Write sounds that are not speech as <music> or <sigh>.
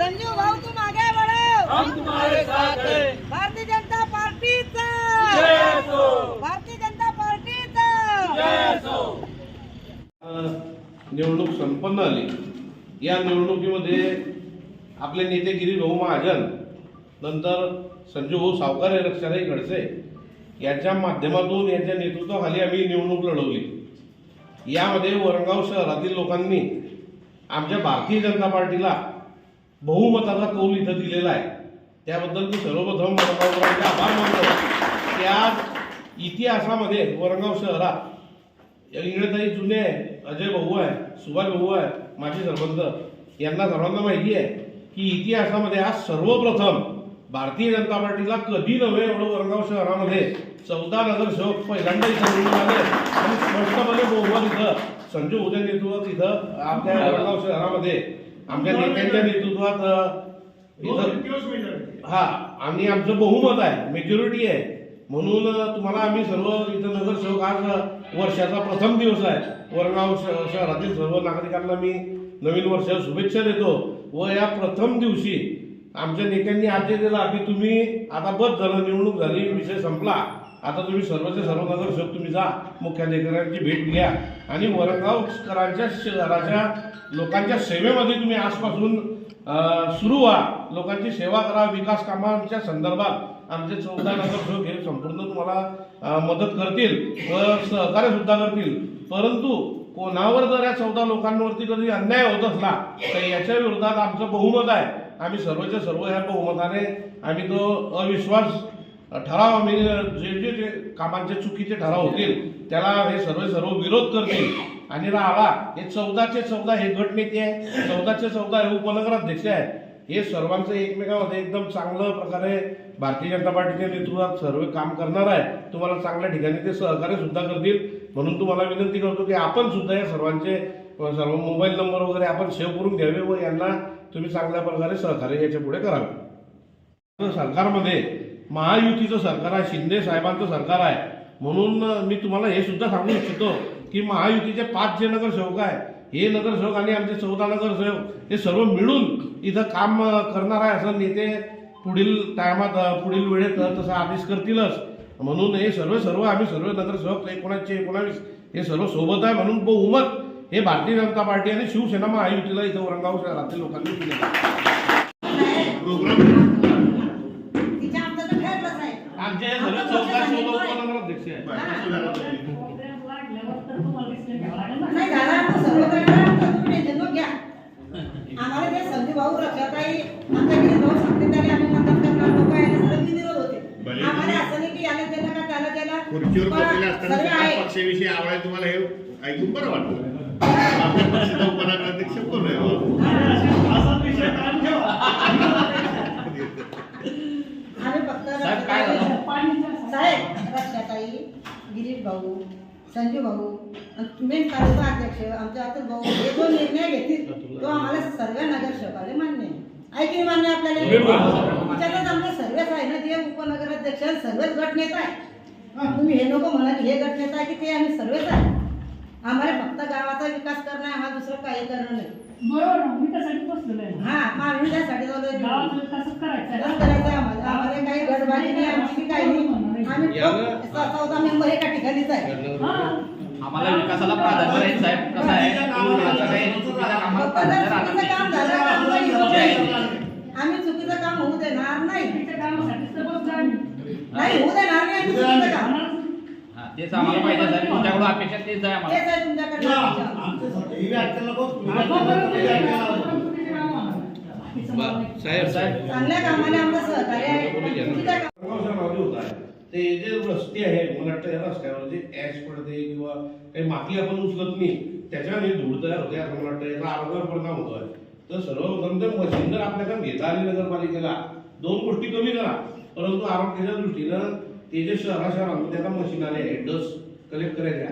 संजू भाऊ तुम आगे बढ़ो हम तुम्हारे साथ हैं। भारतीय जनता पार्टीचा. जय हो भारतीय जनता पार्टीचा. जय हो निवडणूक संपन्न आली या निवडणुकीमध्ये आपले नेते गिरीश भाऊ महाजन नंतर संजू भाऊ सावकार हे रक्षाताई खडसे यांच्या माध्यमातून यांच्या नेतृत्वाखाली आम्ही निवडणूक लढवली. यामध्ये वरंगाव शहरातील लोकांनी आमच्या भारतीय जनता पार्टीला बहुमताचा कौल इथं दिलेला आहे. त्याबद्दल मी सर्वप्रथम वरंगावकरांचे आभार मानतो. की आज इतिहासामध्ये वरंगाव शहरात इंग्रजाई जुने आहे अजय भाऊ आहे सुभाष भाऊ आहे माझे सरबंध यांना सर्वांना माहिती आहे की इतिहासामध्ये आज सर्वप्रथम भारतीय जनता पार्टीला कधी नव्हे एवढं वरंगाव शहरामध्ये चौदा नगरसेवक पहिल्यांदा इथं निवडून आले. आणि स्पष्टपणे बहुमत इथं संजू उदय नेतृत्वात इथं आपल्या वरंगाव शहरामध्ये आमच्या नेत्यांच्या नेतृत्वात हा आणि आमचं बहुमत आहे मेजॉरिटी आहे. म्हणून तुम्हाला आम्ही सर्व इथं नगरसेवक आज वर्षाचा प्रथम दिवस आहे. वरगाव शहरातील सर्व नागरिकांना मी नवीन वर्ष शुभेच्छा देतो व या प्रथम दिवशी आमच्या नेत्यांनी आदेश दिला की तुम्ही आता बस झालं निवडणूक झाली विषय संपला. आता तुम्ही सर्वचे सर्व नगरसेवक तुम्ही जा. मुख्याधिकाऱ्यांची भेट घ्या. आणि वरगावकरांच्या शहराच्या लोकांच्या सेवेमध्ये तुम्ही आजपासून सुरू व्हा. लोकांची सेवा करा. विकास कामांच्या संदर्भात आमचे चौदा नगरसेवक हे संपूर्ण तुम्हाला मदत करतील व सहकार्य सुद्धा करतील. परंतु कोणावर जर या चौदा लोकांवरती कधी अन्याय होत असला तर याच्या विरोधात आमचं बहुमत आहे. आम्ही सर्वच्या सर्व ह्या बहुमताने आम्ही तो अविश्वास ठराव मी जे जे जे कामांचे चुकीचे ठराव होतील त्याला हे सर्व सर्व विरोध करतील. आणि राहा हे चौदाचे चौदा हे गटनेते आहे चौदाचे चौदा हे उपनगराध्यक्ष आहे हे सर्वांचं एकमेकामध्ये एकदम चांगलं प्रकारे भारतीय जनता पार्टीच्या नेतृत्वात सर्व काम करणार आहे तुम्हाला चांगल्या ठिकाणी ते सहकार्य सुद्धा करतील. म्हणून तुम्हाला विनंती करतो की आपण सुद्धा या सर्वांचे सर्व मोबाईल नंबर वगैरे आपण सेव्ह करून घ्यावे व यांना तुम्ही चांगल्या प्रकारे सहकार्य याच्यापुढे करावे. सरकारमध्ये महायुतीचं सरकार आहे शिंदे साहेबांचं सरकार आहे. म्हणून मी तुम्हाला हे सुद्धा सांगू इच्छितो की महायुतीचे पाच जे नगरसेवक आहे हे नगरसेवक आणि आमचे चौदा नगरसेवक हे सर्व मिळून इथं काम करणार आहे असं नेते पुढील टायमात पुढील वेळेत तसा आदेश करतीलच. म्हणून हे सर्व सर्व आम्ही सर्व नगरसेवक एकोणाशे एकोणावीस हे सर्व सोबत आहे म्हणून बहुमत हे भारतीय जनता पार्टी आणि शिवसेना महायुतीला इथं औरंगाबाद शहरातील लोकांनी. दिलेलं हे. चौदा उपनगराध्यक्ष आहे. नाही झाला आता सर्व आमचं तुम्ही टेन्शन घ्या. <laughs> आम्हाला ते संजू भाऊ रक्षाताई आमच्या घरी भाऊ सांगते त्याने आम्ही मतदान करणार लोक आहे आणि सर्व विरोध होते. आम्हाला असं नाही की याला का त्याला केलं खुर्चीवर बसलेले असताना पक्षाविषयी आवडाय तुम्हाला हे ऐकून बरं वाटलं आपल्या पक्षाचा उपनगराध्यक्ष कोण आहे? हो? आम्ही फक्त साहेब, काय झालं? रक्षाताई- साहेब रक्षाताई गिरीश भाऊ संजू भाऊ मेन तालुका अध्यक्ष आमचे अतुल भाऊ हे जो निर्णय घेतील तो आम्हाला सर्व नगरसेवकाला मान्य आहे. ऐकी मान्य आपल्याला? त्याच्यातच आमचे सर्वच आहे ना ते उपनगराध्यक्ष सर्वच गट नेता आहे तुम्ही हे नको म्हणा की हे गट नेता आहे की ते आम्ही सर्वच आहे. आम्हाला फक्त गावाचा विकास करणं आहे आम्हाला दुसरं काही करणं नाही. बरोबर मी त्यासाठी बसलेलो आहे. हा मग आम्ही त्यासाठी करायचं आम्हाला काही गडबाडी नाही आमची काही नाही. आम्ही याला- खूप चौदा मेंबर एका ठिकाणीच आहे. हा. आम्हाला विकासाला प्राधान्य साहेब कसं आहे. आम्ही चुकीचं काम होऊ देणार नाही. होऊ देणार नाही. आम्ही. चुकीचं काम. आम्हाला- हा, तेच आम्हाला पाहिजे साहेब तुमच्याकडून अपेक्षा तेच आहे आम्हाला. तेच आहे तुमच्याकडे. साहेब साहेब. चांगल्या कामाने आमचं सहकार्य आहे. ते जे रस्ते आहे मला वाटतं या रस्त्यावर जे ॲश पडते किंवा काही माती आपण उचलत नाही त्याच्याने धूळ तयार होते असं मला वाटतं. याचा आरोग्यावर परिणाम होतो आहे तर सर्वप्रथम ते मशीन जर आपल्याकडे घेता आली नगरपालिकेला दोन गोष्टी कमी करा परंतु आरोग्याच्या दृष्टीनं ते जे शहरा शहरामध्ये आता मशीन आले आहे डस्ट कलेक्ट करायच्या